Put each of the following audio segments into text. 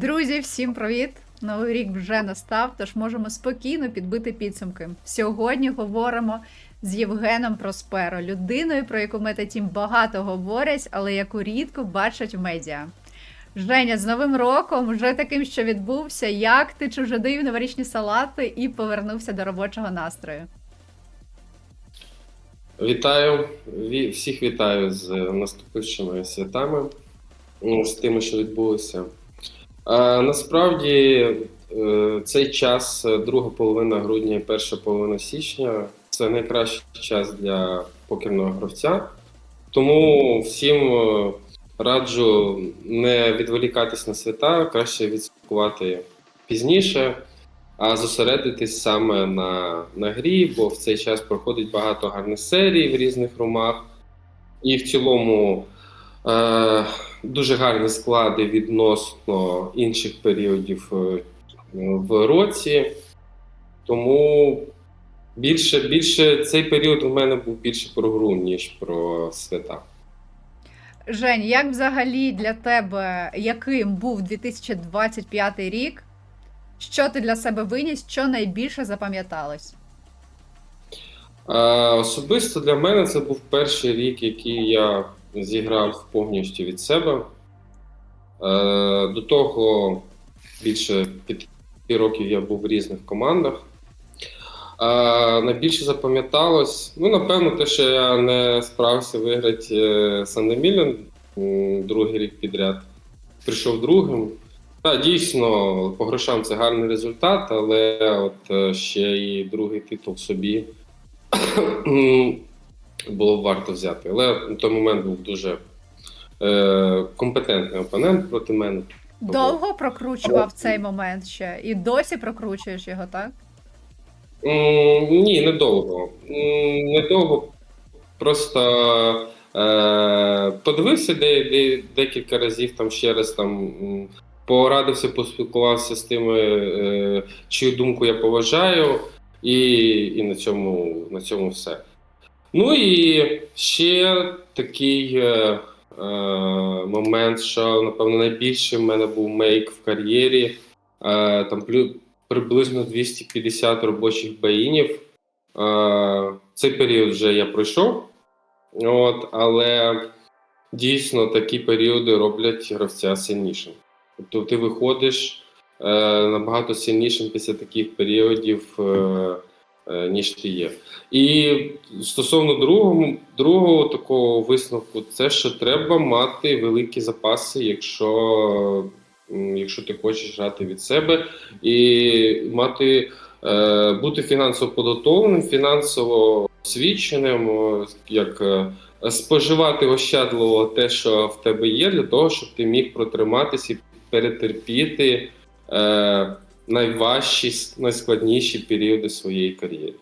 Друзі, всім привіт! Новий рік вже настав, тож можемо спокійно підбити підсумки. Сьогодні говоримо з Євгеном Просперо, людиною, про яку Метатім багато говорять, але яку рідко бачать в медіа. Женя, з Новим роком, вже таким, що відбувся. Як ти чужодив новорічні салати і повернувся до робочого настрою? Вітаю всіх вітаю з наступившими святами, ну, з тими, що відбулося. Насправді е, цей час, е, друга половина грудня перша половина січня, це найкращий час для покерного гравця. Тому всім е, раджу не відволікатись на свята, краще відсвяткувати пізніше а зосередитись саме на, на грі, бо в цей час проходить багато гарних серій в різних румах. І в цілому дуже гарні склади відносно інших періодів е, в році. Тому більше, більше цей період у мене був більше про гру, ніж про свята. Жень, як взагалі для тебе, яким був 2025 рік? Що ти для себе виніс, що найбільше запам'яталось? Е, Особисто для мене це був перший рік, який я зіграв повністю від себе. Е, До того більше п'яти років я був в різних командах. Е, Найбільше запам'яталось, ну, напевно, те, що я не справився виграти Сандемілен другий рік підряд. Прийшов другим. Так, дійсно, по грошам це гарний результат, але от е, ще і другий титул собі було б варто взяти. Але на той момент був дуже е, компетентний опонент проти мене. Довго прокручував цей момент ще і досі прокручуєш його, так? М, Ні, недовго. М, Недовго. Просто е, подивився де, де, декілька разів там ще раз там. Порадився, поспілкувався з тими, е, чию думку я поважаю, і, і на, цьому, на цьому все. Ну і ще такий е, е, момент, що, напевно, найбільший в мене був мейк в кар'єрі. Е, там приблизно 250 робочих баїнів. Е, цей період вже я пройшов. От, але дійсно такі періоди роблять гравця сильнішим. Тобто ти виходиш е, набагато сильнішим після таких періодів, е, ніж ти є. І стосовно другого, другого такого висновку, це що треба мати великі запаси, якщо, якщо ти хочеш грати від себе, і мати, е, бути фінансово підготовленим, фінансово освіченим, як. е, Споживати ощадливо те, що в тебе є, для того, щоб ти міг протриматися і перетерпіти е, найважчі, найскладніші періоди своєї кар'єри.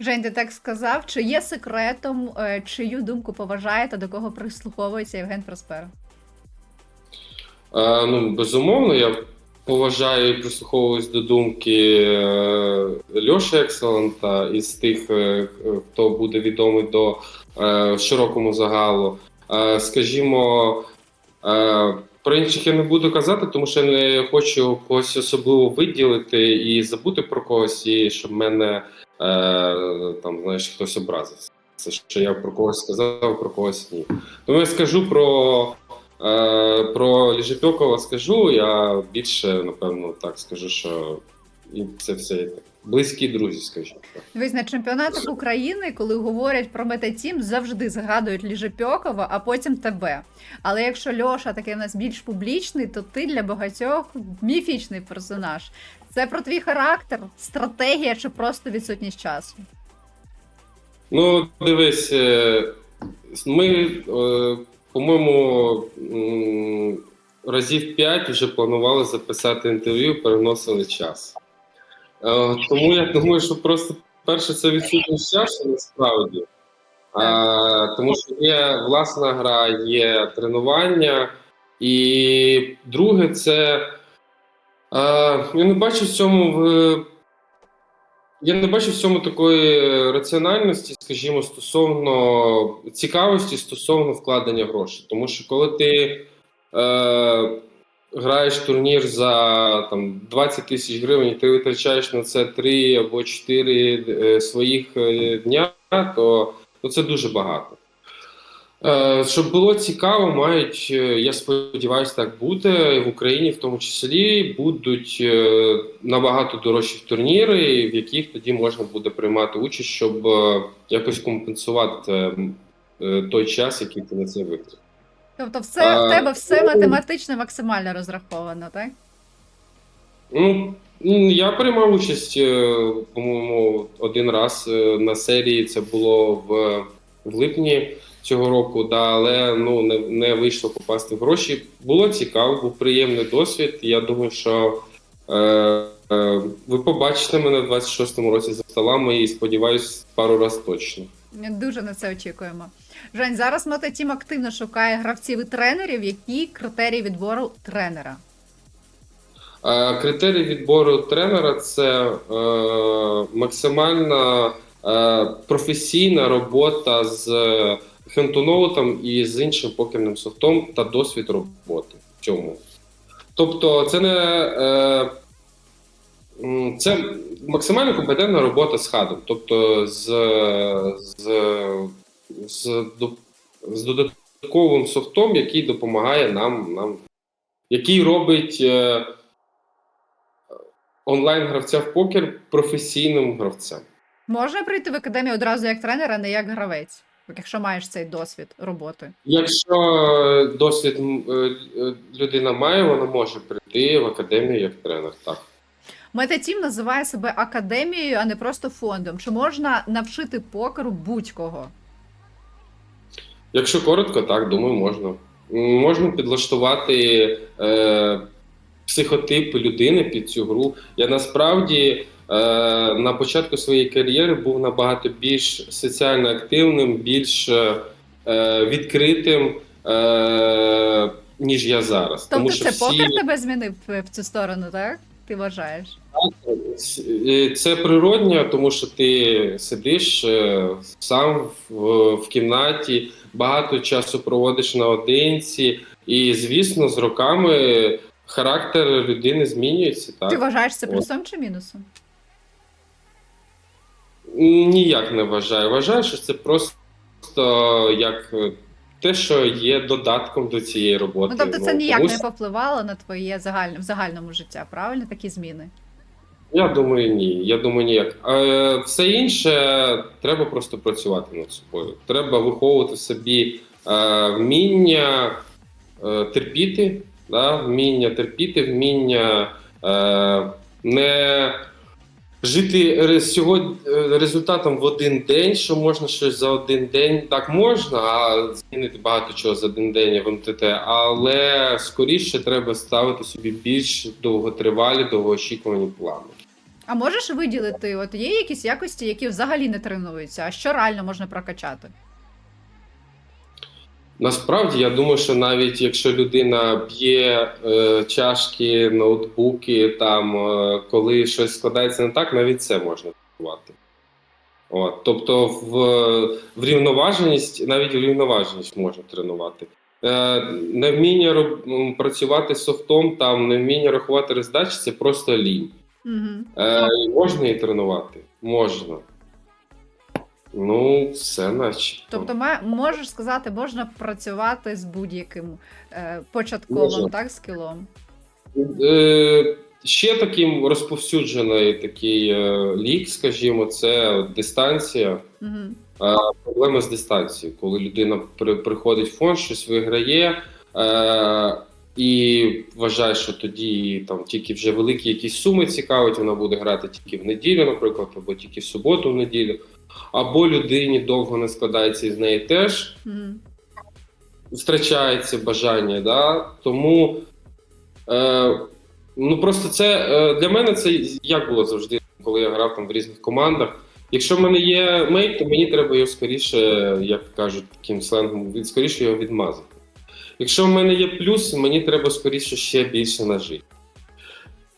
Жень, ти так сказав, чи є секретом, е, чию думку поважає та до кого прислуховується Євген Просперо? Е, ну, безумовно, я поважаю і прислуховуюсь до думки е, Льоші Екселента із тих, е, хто буде відомий до е, широкому загалу. Е, скажімо, е, про інших я не буду казати, тому що я не хочу когось особливо виділити і забути про когось, і щоб мене е, там, знаєш, хтось образився. Це що я про когось сказав, про когось ні. Тому я скажу про. Е, Про Ліжепьокова скажу, я більше, напевно, так скажу, що це все так. Близькі друзі, скажімо так. Дивись, на чемпіонатах України, коли говорять про метатім, завжди згадують Ліжепьокова, а потім тебе. Але якщо Льоша такий в нас більш публічний, то ти для багатьох міфічний персонаж. Це про твій характер, стратегія чи просто відсутність часу? Ну, дивись, е, ми, е, по-моєму, разів п'ять вже планували записати інтерв'ю, переносили час. Е, Тому я думаю, що просто перше це відсутність часу насправді. А, тому що є власна гра, є тренування. І друге, це а, я не бачу в цьому в. Я не бачу в цьому такої раціональності, скажімо, стосовно цікавості стосовно вкладення грошей. Тому що коли ти е, граєш турнір за там, 20 тисяч гривень, і ти витрачаєш на це 3 або 4 е, своїх е, дня, то, то це дуже багато. Е, Щоб було цікаво, мають, я сподіваюся, так буде в Україні, в тому числі, будуть набагато дорожчі турніри, в яких тоді можна буде приймати участь, щоб якось компенсувати той час, який ти на це витратив. Тобто, все А, в тебе все ну- математично максимально розраховано, так? Ну, я приймав участь, е, по-моєму, один раз е, на серії. Це було в, в липні цього року, да, але ну, не, не вийшло попасти в гроші. Було цікаво, був приємний досвід. Я думаю, що е, е, ви побачите мене в 26-му році за столами і сподіваюсь, пару раз точно. Дуже на це очікуємо. Жень, зараз Мототім активно шукає гравців і тренерів. Які критерії відбору тренера? Е, Критерій відбору тренера це е, максимальна е, професійна робота з хентоноутом і з іншим покерним софтом та досвід роботи в цьому. Тобто, це не е, це максимально компетентна робота з хадом, тобто з, з, з, з додатковим софтом, який допомагає нам, нам який робить е, онлайн-гравця в покер професійним гравцем. Можна прийти в академію одразу як тренер, а не як гравець, якщо маєш цей досвід роботи. Якщо е, досвід е, е, людина має, вона може прийти в академію як тренер. Так. Метатім називає себе академією, а не просто фондом. Чи можна навчити покеру будь-кого? Якщо коротко, так, думаю, можна. Можна підлаштувати е, психотип людини під цю гру. Я насправді е, на початку своєї кар'єри був набагато більш соціально активним, більш е, е, відкритим, е, ніж я зараз. Тобто Тому що це всі... покер тебе змінив в в цю сторону, так? Ти вважаєш? Це природньо, тому що ти сидиш е, сам в, кімнаті, багато часу проводиш наодинці, і звісно, з роками характер людини змінюється. Ти Так вважаєш це От. плюсом чи мінусом? ніяк не вважаю. Вважаю, що це просто як е, те, що є додатком до цієї роботи. Ну тобто це ніяк тому не повпливало на твоє загальне в загальному життя, правильно? Такі зміни. Я думаю, ні. Я думаю, ніяк. Е, все інше треба просто працювати над собою. Треба виховувати в собі е, вміння е, терпіти, да? вміння терпіти, вміння е, не жити сьогодні е, результатом в один день, що можна щось за один день. Так можна, а змінити багато чого за один день в МТТ, але скоріше треба ставити собі більш довготривалі, довгоочікувані плани. А можеш виділити, от є якісь якості, які взагалі не тренуються, а що реально можна прокачати? Насправді я думаю, що навіть якщо людина б'є е, чашки, ноутбуки, там е, коли щось складається не так, навіть це можна тренувати. От, тобто в, в рівноваженість, навіть в рівноваженість можна тренувати. Е, невміння роб- працювати з софтом, там невміння рахувати роздачі це просто лінь. Угу. Е, можна і тренувати? Можна. Ну, все наче. Тобто, можеш сказати, можна працювати з будь-яким е, початковим Можна. так, скілом. Е, ще таким розповсюджений такий е, лік, скажімо, це дистанція. Угу. Проблема з дистанцією, коли людина при, приходить в фонд, щось виграє. Е, і вважає, що тоді там тільки вже великі якісь суми цікавить, вона буде грати тільки в неділю, наприклад, або тільки в суботу, в неділю. Або людині довго не складається і з неї теж Угу. втрачається бажання. Да? Тому е, ну просто це е, для мене це як було завжди, коли я грав там в різних командах. Якщо в мене є мейт, то мені треба його скоріше, як кажуть таким сленгом, від- скоріше його відмазати. Якщо в мене є плюс, мені треба скоріше ще більше нажити.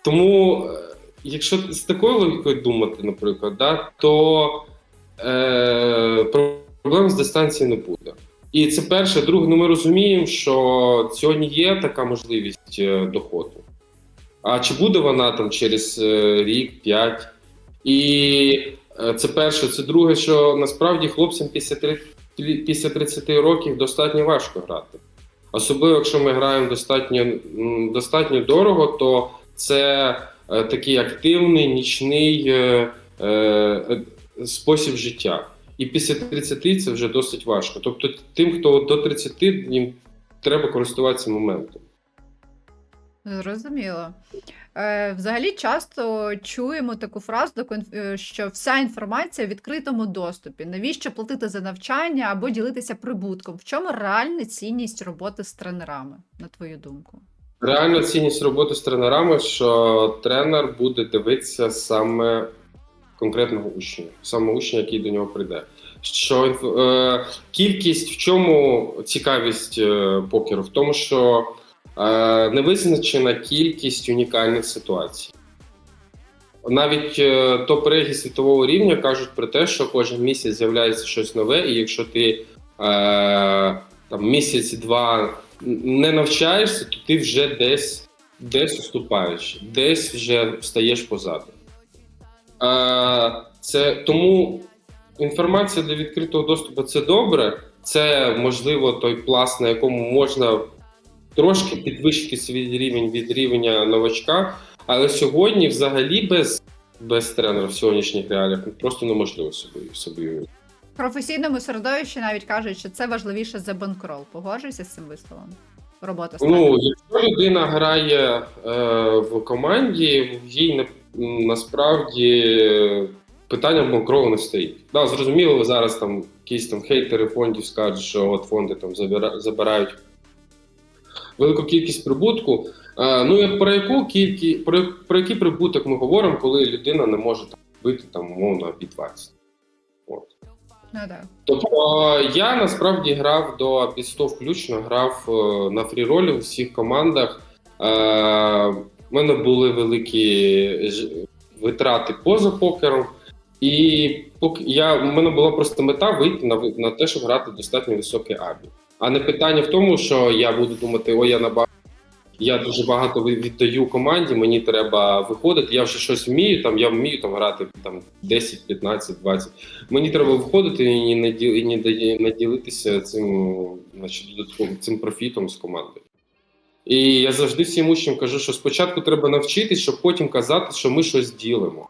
Тому, е, якщо з такою логікою думати, наприклад, да, то е, проблем з дистанції не буде. І це перше. Друге, ну ми розуміємо, що сьогодні є така можливість е, доходу. А чи буде вона там через е, рік, п'ять? І е, це перше. Це друге, що насправді хлопцям після, три- після 30 років достатньо важко грати. Особливо, якщо ми граємо достатньо, достатньо дорого, то це такий активний нічний спосіб життя. І після 30 це вже досить важко. Тобто, тим, хто до 30, їм треба користуватися моментом. Зрозуміло. Е, взагалі часто чуємо таку фразу, е, що вся інформація в відкритому доступі. Навіщо платити за навчання або ділитися прибутком? В чому реальна цінність роботи з тренерами, на твою думку? Реальна цінність роботи з тренерами, що тренер буде дивитися саме конкретного учня, саме учня, який до нього прийде. Що е, кількість в чому цікавість е, покеру? В тому, що е, невизначена кількість унікальних ситуацій. Навіть е, топ-реги світового рівня кажуть про те, що кожен місяць з'являється щось нове, і якщо ти е, там місяць-два не навчаєшся, то ти вже десь, десь уступаєш, десь вже стаєш позаду. Це, тому інформація для відкритого доступу це добре. Це можливо той пласт, на якому можна трошки підвищити свій рівень від рівня новачка. Але сьогодні, взагалі, без, без тренера в сьогоднішніх реаліях просто неможливо собі. В професійному середовищі навіть кажуть, що це важливіше за банкрол. Погоджуйся з цим висловом? Робота. Ну, якщо людина грає е, в команді, їй на, насправді питання банкрову не стоїть. Да, зрозуміло, зараз там якісь там хейтери фондів скажуть, що от фонди там забирають велику кількість прибутку. Е, ну, як про яку кількість, про, про який прибуток ми говоримо, коли людина не може там бити там умовно під 20. От. Ну. Тобто е, я насправді грав до під 100 включно, грав е, на фріролі у всіх командах. У мене були великі витрати поза покером. І я, у мене була просто мета вийти на, на те, щоб грати достатньо високий абі. А не питання в тому, що я буду думати, ой, я набагато. Я дуже багато віддаю команді, мені треба виходити. Я вже щось вмію, там я вмію там грати там 10, 15, 20. Мені треба виходити і не ді- і не ді- не ділитися цим, значить, додатковим цим профітом з командою. І я завжди всім учням кажу, що спочатку треба навчитись, щоб потім казати, що ми щось ділимо.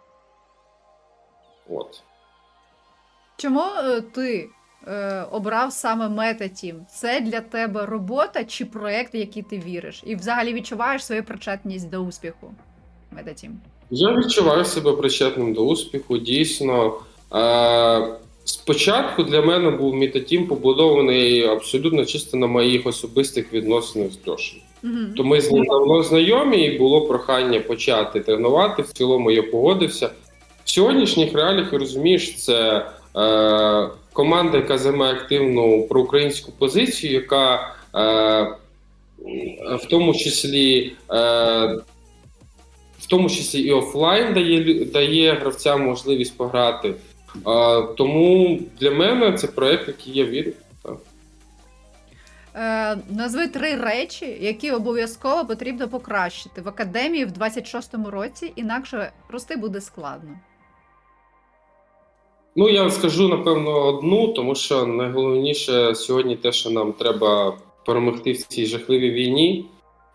От. Чому е, ти е, обрав саме MetaTeam? Це для тебе робота чи проект, в який ти віриш? І взагалі відчуваєш свою причетність до успіху MetaTeam? Я відчуваю себе причетним до успіху. Дійсно, е, спочатку для мене був мітатім побудований абсолютно чисто на моїх особистих відносинах з Льошем. Угу. То ми з ним давно знайомі, і було прохання почати тренувати. В цілому я погодився. В сьогоднішніх реаліях розумієш, це е, команда, яка займає активну проукраїнську позицію, яка е, в тому числі. Е, в тому числі і офлайн дає, дає гравцям можливість пограти. А, тому для мене це проект, який я вірю. Так. Е, назви три речі, які обов'язково потрібно покращити в академії в 26-му році, інакше рости буде складно. Ну, я скажу напевно одну, тому що найголовніше сьогодні те, що нам треба перемогти в цій жахливій війні,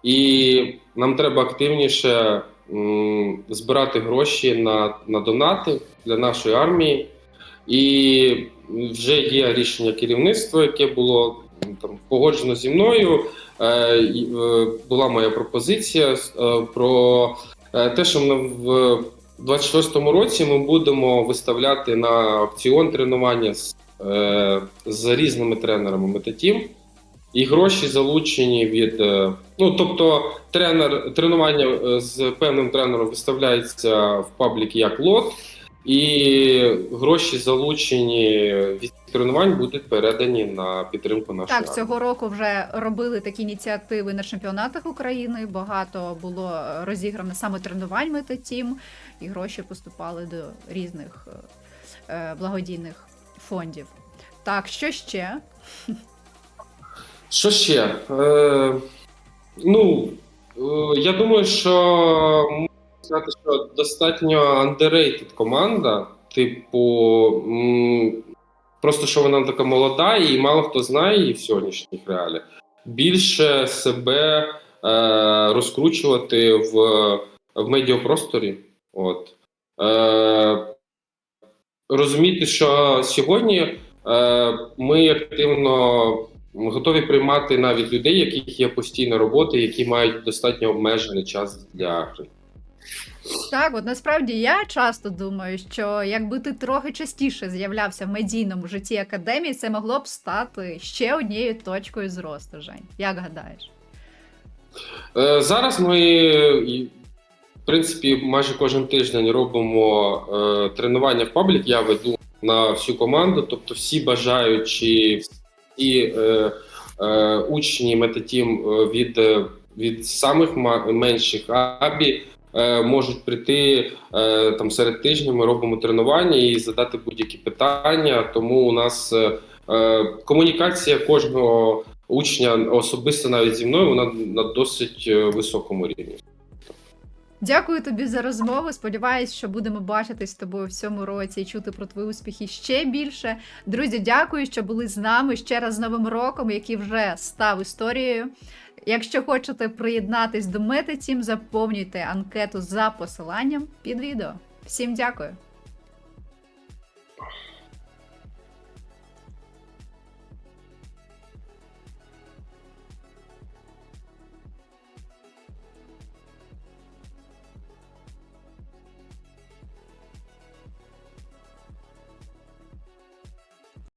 і нам треба активніше м, збирати гроші на, на донати для нашої армії. І вже є рішення керівництва, яке було там погоджено зі мною. Е, е, була моя пропозиція е, про те, що ми в 26-му році ми будемо виставляти на аукціон тренування з, з різними тренерами Метатім. І гроші залучені від. ну, тобто, тренер, тренування з певним тренером виставляється в паблік як лот, і гроші, залучені від тренувань, будуть передані на підтримку нашої Так, армії. цього року вже робили такі ініціативи на чемпіонатах України. Багато було розіграно саме тренувань метатім, і гроші поступали до різних е, е, благодійних фондів. Так, що ще? Що ще? Е, ну, Е, Я думаю, що сказати, що достатньо underrated команда. Типу, просто що вона така молода, і мало хто знає її в сьогоднішніх реаліях. Більше себе е, розкручувати в, в медіапросторі. От. Е, розуміти, що сьогодні е, ми активно готові приймати навіть людей, яких є постійна робота, які мають достатньо обмежений час для гри. Так, от насправді я часто думаю, що якби ти трохи частіше з'являвся в медійному житті академії, це могло б стати ще однією точкою зросту. Жень. Як гадаєш? Е, Зараз ми, в принципі, майже кожен тиждень робимо е, тренування в паблік. Я веду на всю команду, тобто всі бажаючі, всі е, е, учні метатім е, від, від самих менших абі можуть прийти е, там серед тижня. Ми робимо тренування і задати будь-які питання. Тому у нас е, е, комунікація кожного учня особисто навіть зі мною, вона на досить е, високому рівні. Дякую тобі за розмову. Сподіваюсь, що будемо бачитись з тобою в цьому році і чути про твої успіхи ще більше. Друзі, дякую, що були з нами ще раз з Новим роком, який вже став історією. Якщо хочете приєднатись до MetaTeam, заповнюйте анкету за посиланням під відео. Всім дякую!